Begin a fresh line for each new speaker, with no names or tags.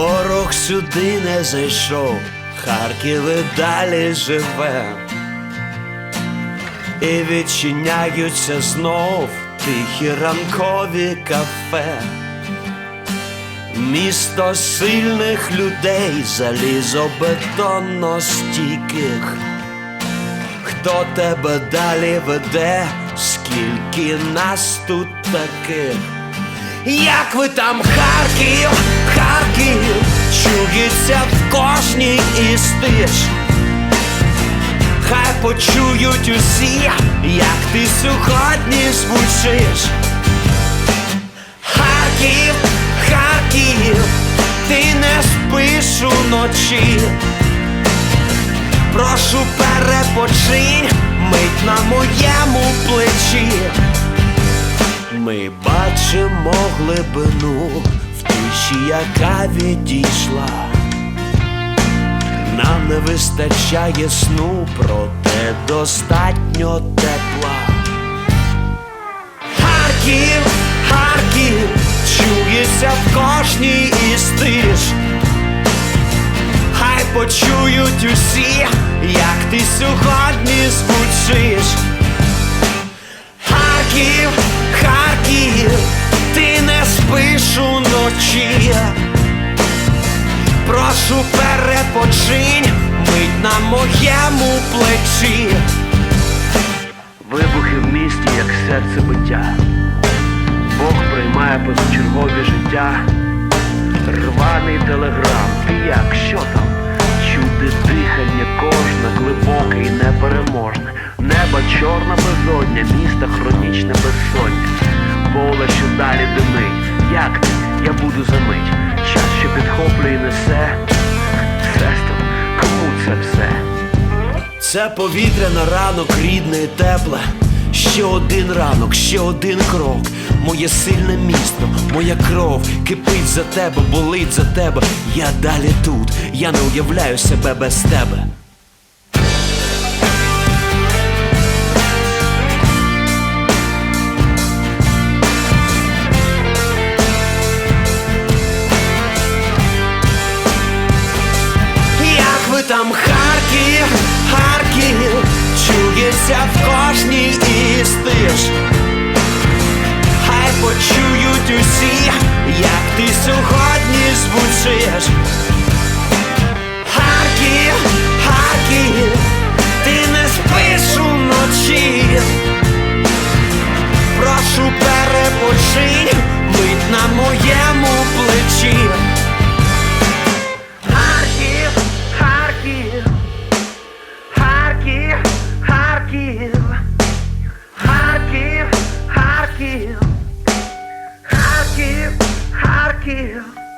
Ворог сюди не зайшов, Харків і далі живе. І відчиняються знов тихі ранкові кафе. Місто сильних людей, залізобетонно стійких. Хто тебе далі веде, скільки нас тут таких? Як ви там, Харків, Харків, чується в кожній із тиш. Хай почують усі, як ти сьогодні звучиш. Харків, Харків, ти не спиш уночі. Прошу перепочинь, мить на моєму плечі. Ми бачимо глибину в тиші, яка відійшла. Нам не вистачає сну, проте достатньо тепла. Харків, Харків, чується в кожній із тиш. Хай почують усі, як ти сьогодні звучиш. Харків, Харків, ти не спиш уночі. Прошу перепочинь, мить на моєму плечі.
Вибухи в місті, як серце биття. Бог приймає позачергові життя. Рваний телеграм, ти як, що там? Чути дихання кожне, глибоке і непереможне. Небо чорна безодня, міста. Поле, що далі димить. Як? Я буду за мить. Час, що підхоплює несе. Сестра, кому це все?
Це повітря на ранок рідне і тепле. Ще один ранок, ще один крок. Моє сильне місто, моя кров кипить за тебе, болить за тебе. Я далі тут, я не уявляю себе без тебе. Якби там Харків, Харків, чується в кожній істиш. iya.